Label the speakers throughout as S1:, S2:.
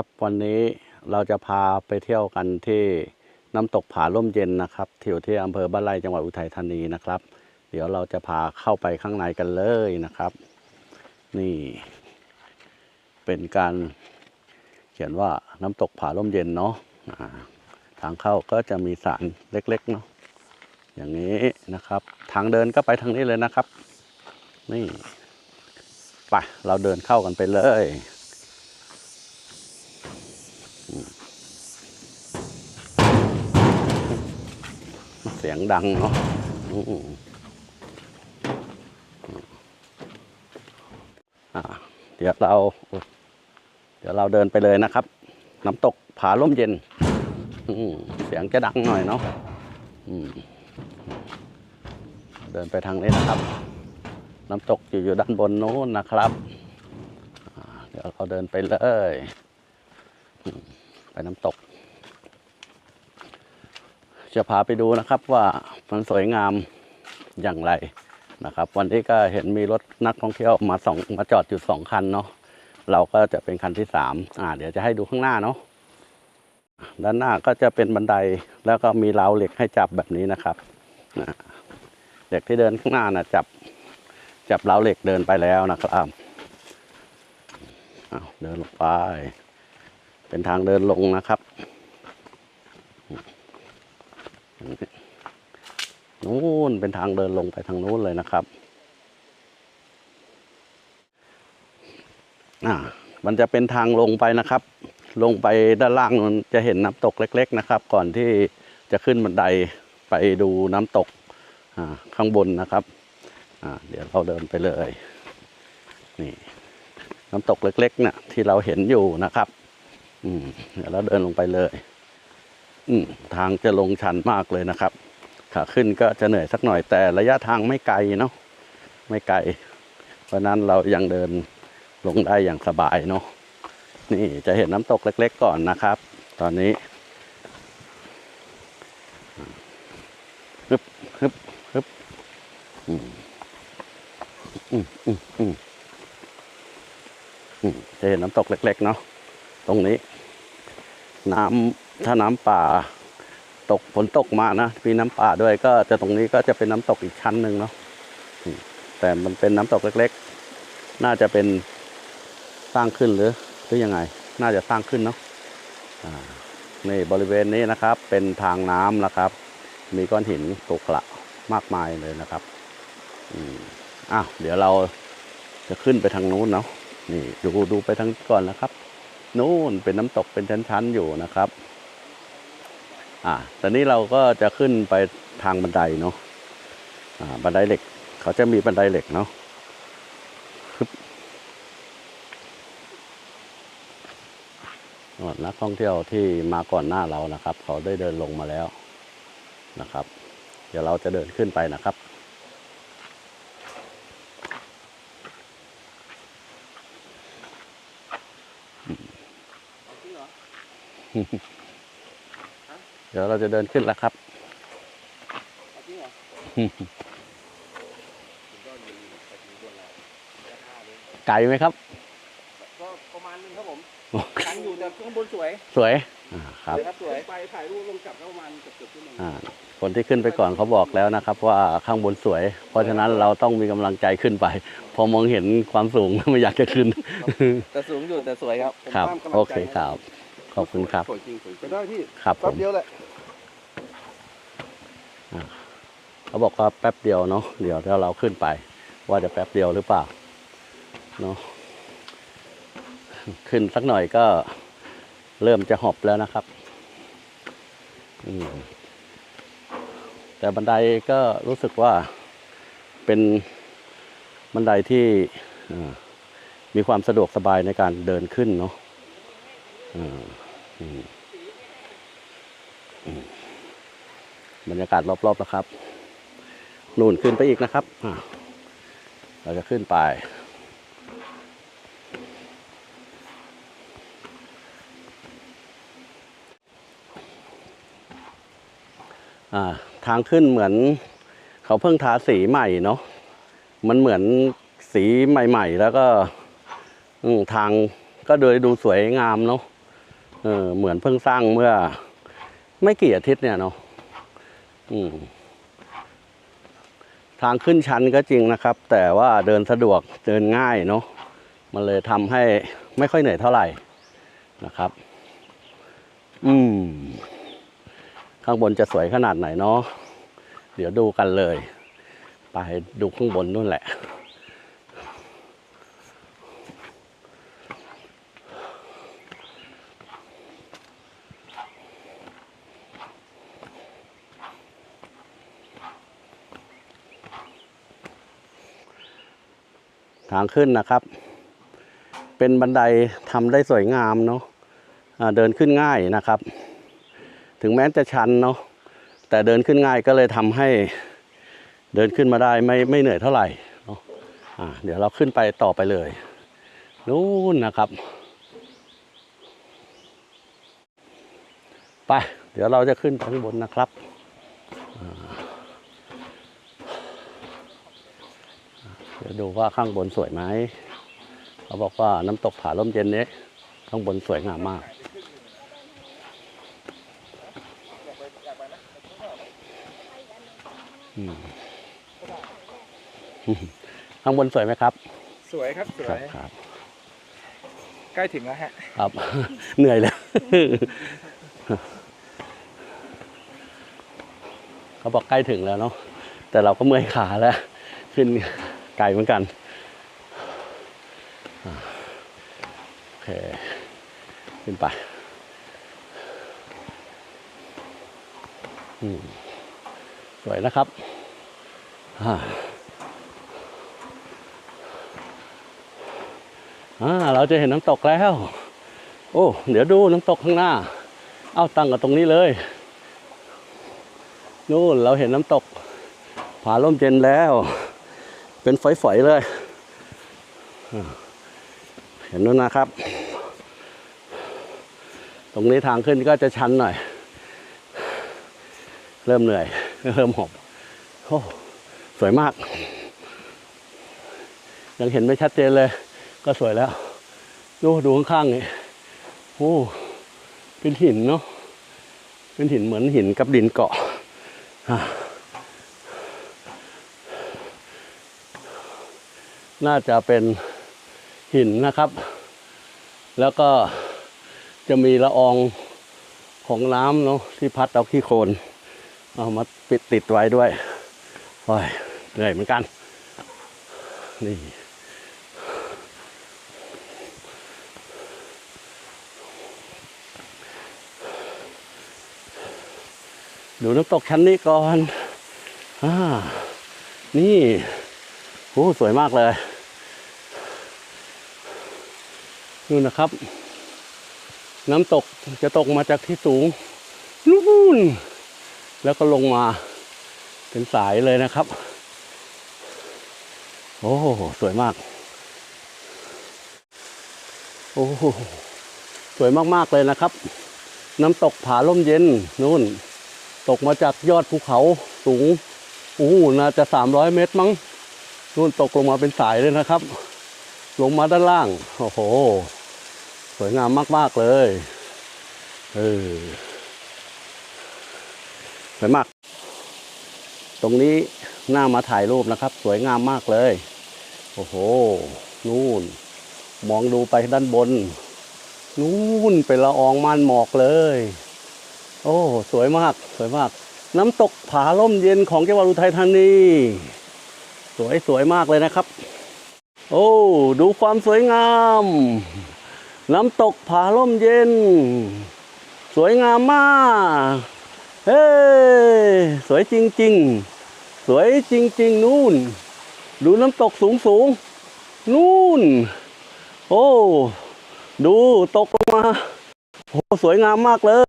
S1: ครับวันนี้เราจะพาไปเที่ยวกันที่น้ำตกผาล่มเย็นนะครับที่อยู่ที่อำเภอบ้านไร่จังหวัดอุทัยธานีนะครับ เดี๋ยวเราจะพาเข้าไปข้างในกันเลยนะครับ นี่ เป็นการเขียนว่าน้ำตกผาล่มเย็นเนาะทางเข้าก็จะมีสารเล็ก ๆ เนาะอย่างนี้นะครับ ทางเดินก็ไปทางนี้เลยนะครับ นี่ไปเราเดินเข้ากันไปเลย เสียงดังเนาะเดี๋ยวเรา เดี๋ยวเราเดินไปเลยนะครับ น้ำตกผาล่มเย็น เสียงจะดังหน่อยเนาะเดินไปทางนี้นะครับ น้ำตกอยู่อยู่ด้านบนโน้นนะครับ เดี๋ยวเราเดินไปเลย ไปน้ำตก จะพาไปดูนะครับว่ามันสวยงามอย่างไรนะครับ วันนี้ก็เห็นมีรถนักท่องเที่ยวมาสองมาจอดอยู่สองคันเนาะเราก็จะเป็นคันที่สามอ่า เดี๋ยวจะให้ดูข้างหน้าเนาะด้านหน้าก็จะเป็นบันไดแล้วก็มีราวเหล็กให้จับแบบนี้นะครับนะเด็กที่เดินข้างหน้านะจับ จับราวเหล็กเดินไปแล้วนะครับเดินลงไป เป็นทางเดินลงนะครับ นู้นเป็นทางเดินลงไปทางนู้นเลยนะครับอ่ามันจะเป็นทางลงไปนะครับ ลงไปด้านล่างมันจะเห็นน้ำตกเล็ก ๆนะครับ ก่อนที่จะขึ้นบันไดไปดูน้ำตกข้างบนนะครับเดี๋ยวเราเดินไปเลย นี่ น้ำตกเล็กๆเนี่ยที่เราเห็นอยู่นะครับ อืมเดี๋ยวเราเดินลงไปเลย ทางจะลงชันมากเลยนะครับ ขาขึ้นก็จะเหนื่อยสักหน่อยแต่ระยะทางไม่ไกลเนาะไม่ไกล เพราะนั้นเรายังเดินลงได้อย่างสบายเนาะนี่จะเห็นน้ำตกเล็ก ๆ ก่อนนะครับ ตอนนี้ฮึบฮึบฮึบอืมอืมอืมอืมจะเห็นน้ำตกเล็ก ๆ เนาะตรงนี้ น้ำ ถ้าน้ำป่าตกฝนตกมานะมีน้ำป่าด้วยก็จะตรงนี้ก็จะเป็นน้ำตกอีกชั้นหนึ่งเนาะแต่มันเป็นน้ำตกเล็กๆ น่าจะเป็นสร้างขึ้นหรือหรือยังไง น่าจะสร้างขึ้นเนาะนี่บริเวณนี้นะครับ เป็นทางน้ำนะครับ มีก้อนหินตกละมากมายเลยนะครับอ้าวเดี๋ยวเราจะขึ้นไปทางนู้นเนาะนี่ดูดูไปทางก่อนนะครับ นู่นเป็นน้ำตกเป็นชั้นๆอยู่นะครับ อ่าตอนนี้เราก็จะขึ้นไปทางบันไดเนาะอ่าบันไดเหล็ก เขาจะมีบันไดเหล็กเนาะนักท่องเที่ยวที่มาก่อนหน้าเรานะครับ เขาได้เดินลงมาแล้วนะครับ เดี๋ยวเราจะเดินขึ้นไปนะครับ เดี๋ยวเราจะเดินขึ้นแล้วครับ ไกลไหมครับ
S2: ก็ประมาณนึงครับผมทันอยู่แต่ข้างบนสวย
S1: สวยอ่าครับ
S2: ครับสวยไปถ่ายรูปลงกลับก็ประมาณเกือบเกือบชั่วโมง
S1: อ่าคนที่ขึ้นไปก่อนเขาบอกแล้วนะครับ ว่าข้างบนสวย เพราะฉะนั้นเราต้องมีกำลังใจขึ้นไป พอมองเห็นความสูงไม่อยากจะขึ้น
S2: แต่สูงอยู่แต่สวยครับผม
S1: ครับ
S2: ตามกำลังใจ
S1: โอเคครับ ขอบคุณครับ
S2: สวยจริงสวยจ
S3: ไป
S2: ริง
S3: ได้พี่
S1: ครับผ
S3: แป๊บ
S1: ม
S3: เดียวแหละ
S1: เขาบอกว่าแป๊บเดียวเนาะเดี๋ยวถ้าเราขึ้นไป ว่าจะแป๊บเดียวหรือเปล่าเนาะขึ้นสักหน่อยก็เริ่มจะหอบแล้วนะครับอืมแต่บันไดก็รู้สึกว่าเป็นบันไดที่เอ่อมีความสะดวกสบายในการเดินขึ้นเนาะอ่าอืมอืม บรรยากาศรอบๆนะครับ นู่นขึ้นไปอีกนะครับ เราจะขึ้นไปอ่าทางขึ้นเหมือน เขาเพิ่งทาสีใหม่เนาะ มันเหมือนสีใหม่ ๆ แล้วก็ทางก็โดยดูสวยงามเนาะ เออเหมือนเพิ่งสร้างเมื่อ ไม่กี่อาทิตย์เนี่ยเนาะอืมทางขึ้นชันก็จริงนะครับ แต่ว่าเดินสะดวกเดินง่ายเนาะมันเลยทำให้ไม่ค่อยเหนื่อยเท่าไหร่นะครับ อืม ข้างบนจะสวยขนาดไหนเนาะเดี๋ยวดูกันเลย ไปดูข้างบนนู่นแหละ ทางขึ้นนะครับ เป็นบันไดทำได้สวยงามเนาะเดินขึ้นง่ายนะครับ ถึงแม้จะชันเนาะแต่เดินขึ้นง่ายก็เลยทำให้เดินขึ้นมาได้ไม่ไม่เหนื่อยเท่าไหร่เนาะเดี๋ยวเราขึ้นไปต่อไปเลยนู่นนะครับ ไป เดี๋ยวเราจะขึ้นไปข้างบนนะครับอ่า เดี๋ยวดูว่าข้างบนสวยไหมเขาบอกว่าน้ำตกผาล่มเย็นนี้ข้างบนสวยงามมากข้างบนสวยไหมครับ
S2: สวยครับส
S1: ควรับ
S2: ย
S1: ครับ
S2: ใกล้ถึงแล้วฮะ
S1: ครับ เหนื่อยแล้ว เขาบอกใกล้ถึงแล้วเนาะ แต่เราก็เมื่อยขาแล้ว ขึ้น ไกลเหมือนกันโอเค ขึ้นไปสวยนะครับอ่าเราจะเห็นน้ำตกแล้ว โอ้ เดี๋ยวดูน้ำตกข้างหน้า เอาตั้งกับตรงนี้เลย นู่นเราเห็นน้ำตกผาล่มเย็นแล้ว เป็นฝอยๆเลย เห็นนู้นนะครับ ตรงนี้ทางขึ้นก็จะชันหน่อย เริ่มเหนื่อย เริ่มหอบโอ้สวยมาก ยังเห็นไม่ชัดเจนเลย ก็สวยแล้ว ดูดูข้างๆนี่โอ้เป็นหินเนาะเป็นหินเหมือนหินกับดินเกาะอะ น่าจะเป็นหินนะครับ แล้วก็จะมีละอองของน้ำเนาะที่พัดเอาขี้โคลนเอามาปิดติดไว้ด้วยโอ้ยเหนื่อยเหมือนกัน นี่ดูน้ำตกชั้นนี้ก่อน อ่า นี่ โอ้ สวยมากเลย นู่นนะครับ น้ำตกจะตกมาจากที่สูงนู่นแล้วก็ลงมาเป็นสายเลยนะครับ โอ้สวยมาก โอ้สวยมากๆเลยนะครับ น้ำตกผาล่มเย็นนู่น ตกมาจากยอดภูเขาสูงโอ้โหน่าจะสามร้อยเมตรมั้งนู่นตกลงมาเป็นสายเลยนะครับ ลงมาด้านล่าง โอ้โห สวยงามมากๆเลยเออสวยมาก ตรงนี้หน้ามาถ่ายรูปนะครับ สวยงามมากเลย โอ้โห นู่น มองดูไปด้านบน นู่นเป็นละอองม่านหมอกเลย โอ้ สวยมาก สวยมาก น้ำตกผาล่มเย็นของจังหวัดอุทัยธานี สวยสวยมากเลยนะครับ โอ้ ดูความสวยงาม น้ำตกผาล่มเย็น สวยงามมาก เฮ้สวยจริง ๆ สวยจริง ๆ นู่น ดูน้ำตกสูงสูงนู่น โอ้ ดูตกลงมาโอ้สวยงามมากเลย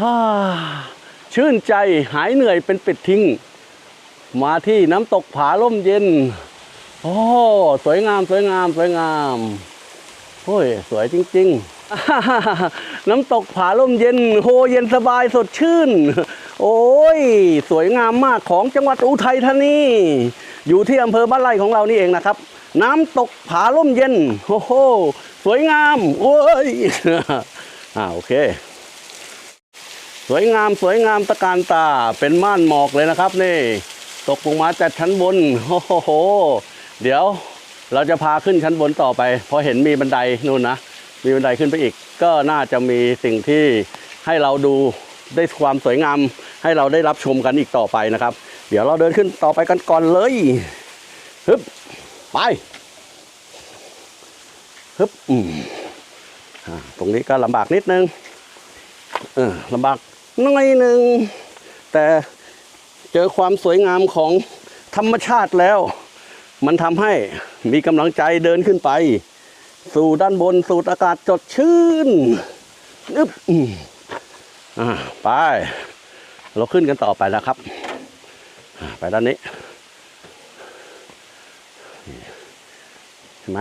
S1: ฮ่าชื่นใจหายเหนื่อยเป็นปิดทิ้ง มาที่น้ำตกผาล่มเย็น โอ้ สวยงามสวยงามสวยงาม โอ้ยสวยจริง ๆ น้ำตกผาล่มเย็นโฮเย็นสบายสดชื่น โอ้ย สวยงามมากของจังหวัดอุทัยธานี อยู่ที่อำเภอบ้านไร่ของเรานี่เองนะครับ น้ำตกผาล่มเย็นโอ้โหสวยงาม โอ้ยอ่าโอเค สวยงามสวยงามตะการตาเป็นม่านหมอกเลยนะครับนี่ ตกลงมาจากชั้นบนโอ้โห เดี๋ยว เราจะพาขึ้นชั้นบนต่อไปพราะเห็นมีบันไดนู่นนะ มีบันไดขึ้นไปอีก ก็น่าจะมีสิ่งที่ให้เราดูได้ความสวยงาม ให้เราได้รับชมกันอีกต่อไปนะครับ เดี๋ยวเราเดินขึ้นต่อไปกันก่อนเลยฮึบไปฮึบอืมตรงนี้ก็ลำบากนิดนึงเออลำบากน้อยนึง แต่เจอความสวยงามของธรรมชาติแล้ว มันทำให้มีกำลังใจเดินขึ้นไป สู่ด้านบนสูดอากาศสดชื่นนึบอ่าไป เราขึ้นกันต่อไปนะครับ ไปด้านนี้ เห็นไหม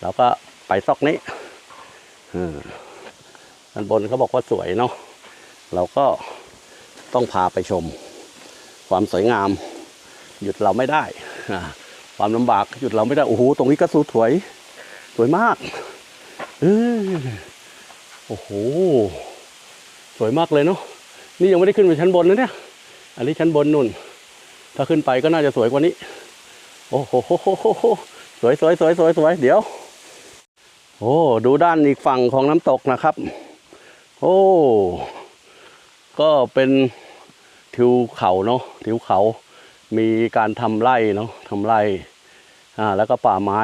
S1: เราก็ไปซอกนี้ด้านบนเขาบอกว่าสวยเนาะเราก็ต้องพาไปชม ความสวยงาม หยุดเราไม่ได้อ่า ความลำบากหยุดเราไม่ได้โอ้โหตรงนี้ก็สูสวยสวยมากเออโอ้โห สวยมากเลยเนาะนี่ยังไม่ได้ขึ้นไปชั้นบนนะเนี่ย อันนี้ชั้นบนนู่น ถ้าขึ้นไปก็น่าจะสวยกว่านี้ โอ้โหสวยสวยสวยสวยสวยเดี๋ยว โอ้ดูด้านอีกฝั่งของน้ำตกนะครับ โอ้ก็เป็นทิวเขาเนาะทิวเขา มีการทำไร่เนาะทำไร่อ่าแล้วก็ป่าไม้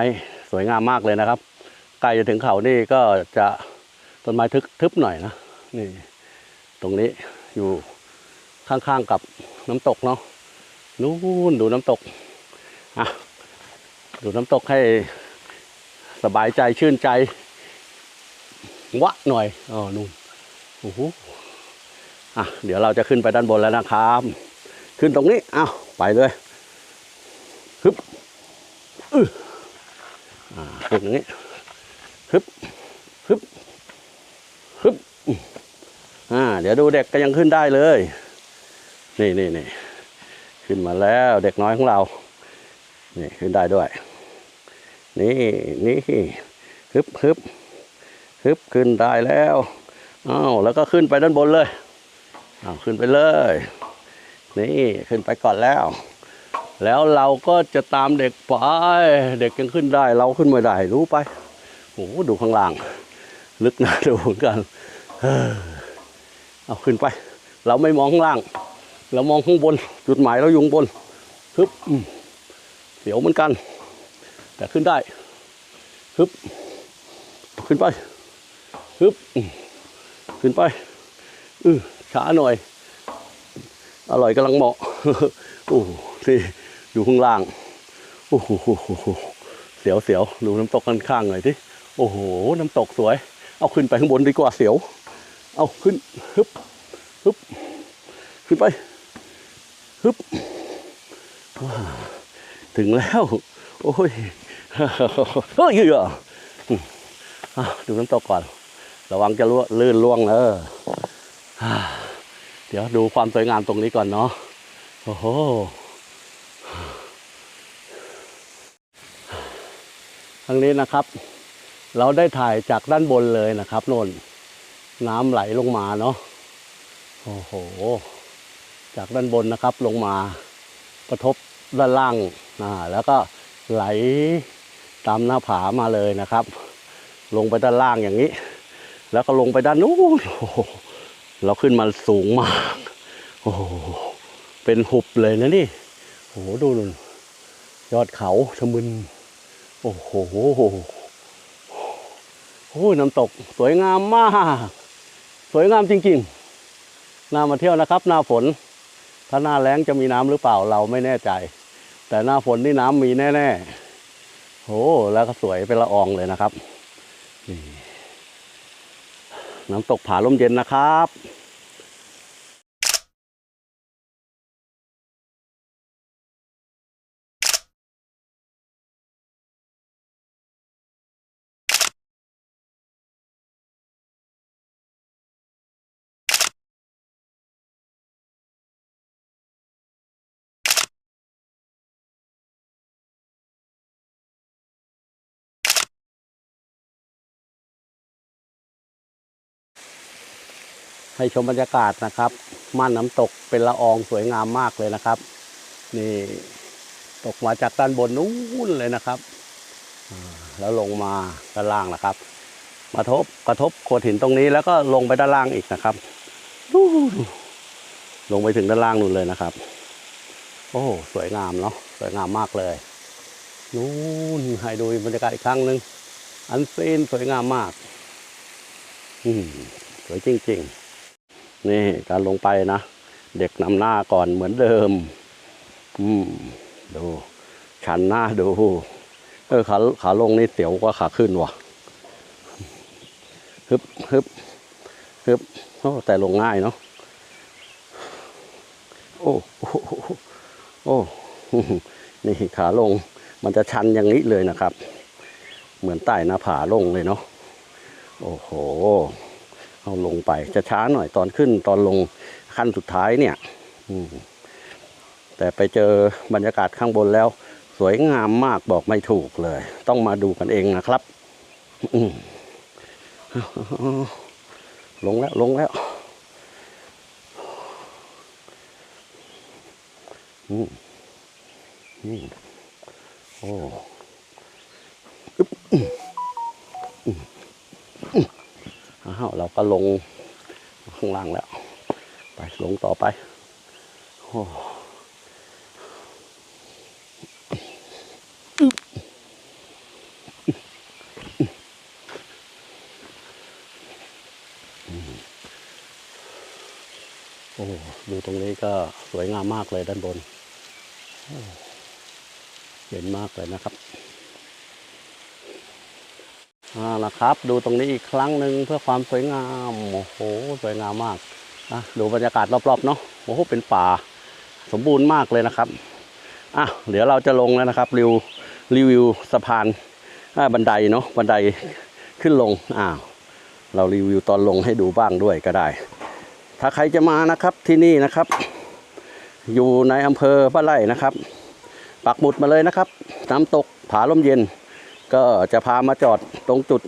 S1: สวยงามมากเลยนะครับใกล้จะถึงเขานี่ก็จะต้นไม้ทึบทึบหน่อยนะนี่ ตรงนี้อยู่ข้างๆกับน้ำตกเนาะนู้นดูน้ำตกอะดูน้ำตกให้สบายใจชื่นใจ วะหน่อยอ๋อนู่นโอ้โหอะเดี๋ยวเราจะขึ้นไปด้านบนแล้วนะครับ ขึ้นตรงนี้อ้าว ไปเลยฮึบอืออ่าขึ้นตรงนี้ฮึบฮึบฮึบอ่าเดี๋ยวดูเด็กก็ยังขึ้นได้เลย นี่นี่นี่ขึ้นมาแล้วเด็กน้อยของเรา นี่ขึ้นได้ด้วย นี่นี่ฮึบฮึบฮึบขึ้นได้แล้วอ้าวแล้วก็ขึ้นไปด้านบนเลยอ้าวขึ้นไปเลย นี่ขึ้นไปก่อนแล้ว แล้วเราก็จะตามเด็กไป เด็กยังขึ้นได้ เราขึ้นไม่ได้รู้ไปโอ้โหดูข้างล่าง ลึกนะดูเหมือนกันเอาขึ้นไป เราไม่มองข้างล่าง เรามองข้างบน จุดหมายเราอยู่ข้างบนฮึบเสียวเหมือนกัน แต่ขึ้นได้ฮึบขึ้นไปฮึบขึ้นไป อือช้าหน่อย อร่อยกำลังเหมาะโอ้นี่ดูข้างล่างโอ้โหเสียวเสียวดูน้ำตกข้างๆหน่อยที่โอ้โห น้ำตกสวย เอาขึ้นไปข้างบนดีกว่าเสียว เอาขึ้นฮึบฮึบขึ้นไปฮึบถึงแล้ว โอ้ยเฮ้ยเหรออืมอะดูน้ำตกก่อน ระวังจะล่วลื่นล่วงเออ เดี๋ยวดูความสวยงามตรงนี้ก่อนเนาะโอ้โหทางนี้นะครับ เราได้ถ่ายจากด้านบนเลยนะครับนนน้ำไหลลงมาเนาะโอ้โห จากด้านบนนะครับลงมากระทบด้านล่างอ่าแล้วก็ไหลตามหน้าผามาเลยนะครับ ลงไปด้านล่างอย่างนี้ แล้วก็ลงไปด้านนู้นโอ้โห เราขึ้นมาสูงมาก โอ้โห เป็นหุบเลยนะนี่ โอ้โห ดูนู่นยอดเขาชะมึน โอ้โห โอ้ยน้ำตกสวยงามมาก สวยงามจริงๆน่ามาเที่ยวนะครับ หน้าฝน ถ้าหน้าแล้งจะมีน้ำหรือเปล่าเราไม่แน่ใจ แต่หน้าฝนนี่น้ำมีแน่ๆโอ้แล้วก็สวยเป็นละอองเลยนะครับนี่ น้ำตกผาลมเย็นนะครับ ให้ชมบรรยากาศนะครับ ม่านน้ำตกเป็นละอองสวยงามมากเลยนะครับ นี่ตกมาจากด้านบนนู้นเลยนะครับ แล้วลงมาด้านล่างนะครับมาทบกระทบโขดหินตรงนี้แล้วก็ลงไปด้านล่างอีกนะครับดูลงไปถึงด้านล่างนู่นเลยนะครับ โอ้สวยงามเนาะสวยงามมากเลยนู่นให้ดูบรรยากาศอีกครั้งหนึ่งอันซีนสวยงามมาก อืมสวยจริง ๆ นี่การลงไปนะ เด็กนำหน้าก่อนเหมือนเดิม อืมดูชันหน้าดู เออขาขาลงนี่เสียวกว่าขาขึ้นว่ะฮึบฮึบฮึบโอ้แต่ลงง่ายเนาะโอ้โอ้โอ้นี่ขาลงมันจะชันอย่างนี้เลยนะครับ เหมือนไต่หน้าผาลงเลยเนาะโอ้โห เอาลงไป จะช้าหน่อยตอนขึ้นตอนลงขั้นสุดท้ายเนี่ยแต่ไปเจอบรรยากาศข้างบนแล้ว สวยงามมากบอกไม่ถูกเลย ต้องมาดูกันเองนะครับลงแล้วลงแล้วอืมอืมโอ้อึ๊บอืมอืม อ้าวเราก็ลงข้างล่างแล้ว ไปลงต่อไปโอ้โอ้ดูตรงนี้ก็สวยงามมากเลยด้านบนเห็นมากเลยนะครับ อ่านะครับ ดูตรงนี้อีกครั้งหนึ่งเพื่อความสวยงามโอ้โหสวยงามมากอะดูบรรยากาศรอบๆเนาะโอ้โหเป็นป่า สมบูรณ์มากเลยนะครับอะเดี๋ยวเราจะลงแล้วนะครับรีวิวรีวิวสะพานบันไดเนาะบันไดขึ้นลงอ้าวเรารีวิวตอนลงให้ดูบ้างด้วยก็ได้ ถ้าใครจะมานะครับที่นี่นะครับ อยู่ในอำเภอบ้านไร่นะครับ ปักหมุดมาเลยนะครับน้ำตกผาลมเย็น ก็จะพามาจอดตรงจุด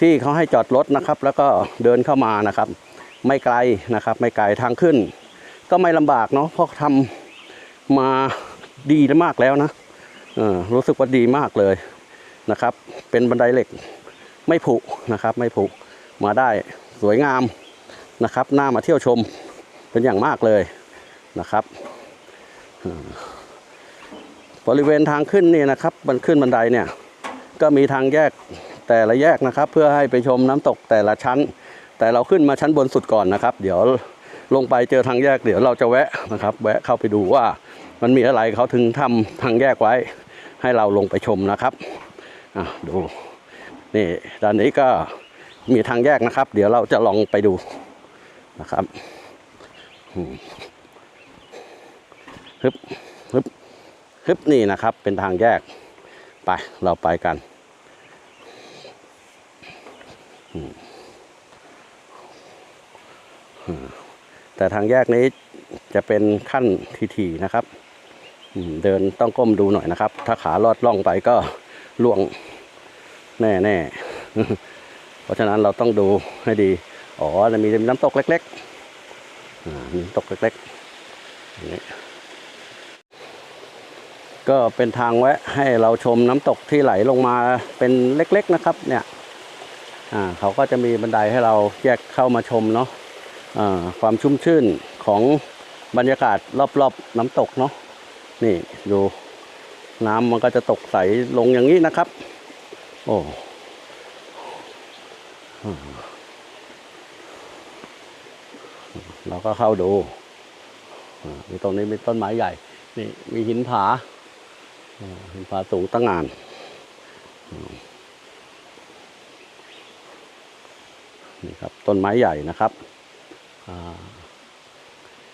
S1: ที่เขาให้จอดรถนะครับ แล้วก็เดินเข้ามานะครับ ไม่ไกลนะครับ ไม่ไกลทางขึ้น ก็ไม่ลำบากเนาะเพราะทำมาดีมากแล้วนะเออรู้สึกว่าดีมากเลยนะครับ เป็นบันไดเหล็กไม่ผุนะครับ ไม่ผุมาได้สวยงามนะครับน่ามาเที่ยวชมเป็นอย่างมากเลยนะครับบริเวณทางขึ้นนี่นะครับ มันขึ้นบันไดเนี่ย ก็มีทางแยกแต่ละแยกนะครับ เพื่อให้ไปชมน้ำตกแต่ละชั้น แต่เราขึ้นมาชั้นบนสุดก่อนนะครับ เดี๋ยวลงไปเจอทางแยกเดี๋ยวเราจะแวะนะครับ แวะเข้าไปดูว่ามันมีอะไรเขาถึงทำทางแยกไว้ ให้เราลงไปชมนะครับอะดูนี่ด้านนี้ก็มีทางแยกนะครับ เดี๋ยวเราจะลองไปดูนะครับฮึบฮึบฮึบนี่นะครับเป็นทางแยก ไปเราไปกันแต่ทางแยกนี้จะเป็นขั้นทีๆนะครับเดินต้องก้มดูหน่อยนะครับ ถ้าขาลอดล่องไปก็ล่วงแน่ๆเพราะฉะนั้นเราต้องดูให้ดี อ๋อ จะมีน้ำตกเล็กๆน้ำตกเล็กๆอย่างนี้ ก็เป็นทางแวะให้เราชมน้ำตกที่ไหลลงมาเป็นเล็กๆนะครับ เนี่ยเขาก็จะมีบันไดให้เราแยกเข้ามาชมเนาะอ่าความชุ่มชื่นของบรรยากาศรอบๆน้ำตกเนาะนี่ดูน้ำมันก็จะตกใสลงอย่างนี้นะครับ โอ้เราก็เข้าดูมีตรงนี้มีต้นไม้ใหญ่ นี่มีหินผา อ่าหินผาสูงตั้งงานนี่ครับต้นไม้ใหญ่นะครับอ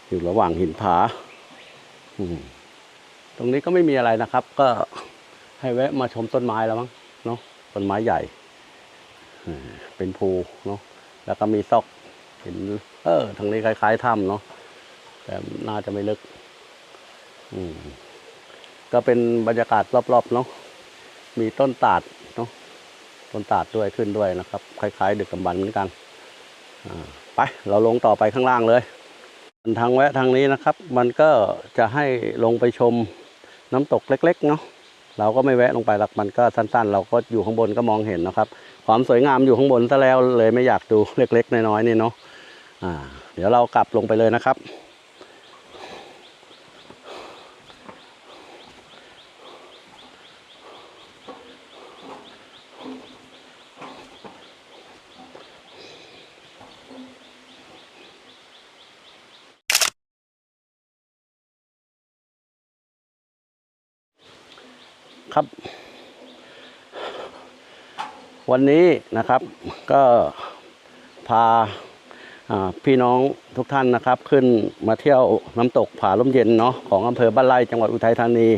S1: อยู่ระหว่างหินผาตรงนี้ก็ไม่มีอะไรนะครับ ก็ให้แวะมาชมต้นไม้แล้วมั้งเนาะต้นไม้ใหญ่เป็นภูเนาะแล้วก็มีซอกเห็นเออทางนี้คล้ายๆถ้ำเนาะแต่น่าจะไม่ลึก อืม ก็เป็นบรรยากาศรอบๆเนาะมีต้นตาดเนาะต้นตาดด้วยขึ้นด้วยนะครับ คล้ายๆ ดึกกำบันเหมือนกันอ่าไปเราลงต่อไปข้างล่างเลยทางแวะทางนี้นะครับ มันก็จะให้ลงไปชมน้ำตกเล็ก ๆ เนาะเราก็ไม่แวะลงไปหรอกมันก็สั้น ๆ เราก็อยู่ข้างบนก็มองเห็นนะครับ ความสวยงามอยู่ข้างบนซะแล้วเลยไม่อยากดูเล็ก ๆ น้อยๆนี่เนาะอ่าเดี๋ยวเรากลับลงไปเลยนะครับ ครับ วันนี้นะครับก็พาาพี่น้องทุกท่านนะครับ ขึ้นมาเที่ยวน้ำตกผาล่มเย็นเนาะของอำเภอบ้านไร่จังหวัดอุทัยธานี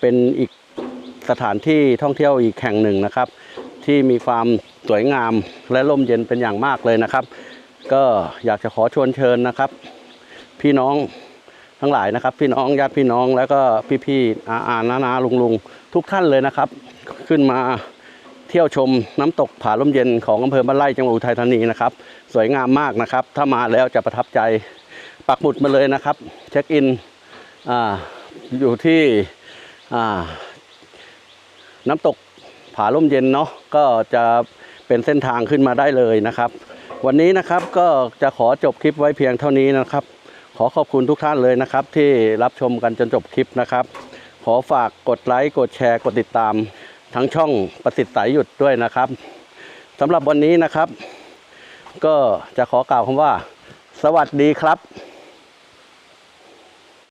S1: เป็นอีกสถานที่ท่องเที่ยวอีกแห่งหนึ่งนะครับ ที่มีความสวยงามและร่มเย็นเป็นอย่างมากเลยนะครับ ก็อยากจะขอชวนเชิญนะครับ พี่น้องทั้งหลายนะครับ พี่น้องญาติพี่น้องแล้วก็พี่ๆอาอานานาลุงลุง ทุกท่านเลยนะครับ ขึ้นมาเที่ยวชมน้ำตกผาล่มเย็นของอำเภอบ้านไร่จังหวัดอุทัยธานีนะครับ สวยงามมากนะครับ ถ้ามาแล้วจะประทับใจปักหมุดมาเลยนะครับ เช็คอินออยู่ที่น้ำตกผาล่มเย็นเนาะก็จะเป็นเส้นทางขึ้นมาได้เลยนะครับ วันนี้นะครับก็จะขอจบคลิปไว้เพียงเท่านี้นะครับ ขอขอบคุณทุกท่านเลยนะครับ ที่รับชมกันจนจบคลิปนะครับ ขอฝากกดไลค์กดแชร์กดติดตาม ทั้งช่องประสิทธิ์สายหยุดด้วยนะครับสำหรับวันนี้นะครับ ก็จะขอกล่าวคำว่า สวัสดีครับ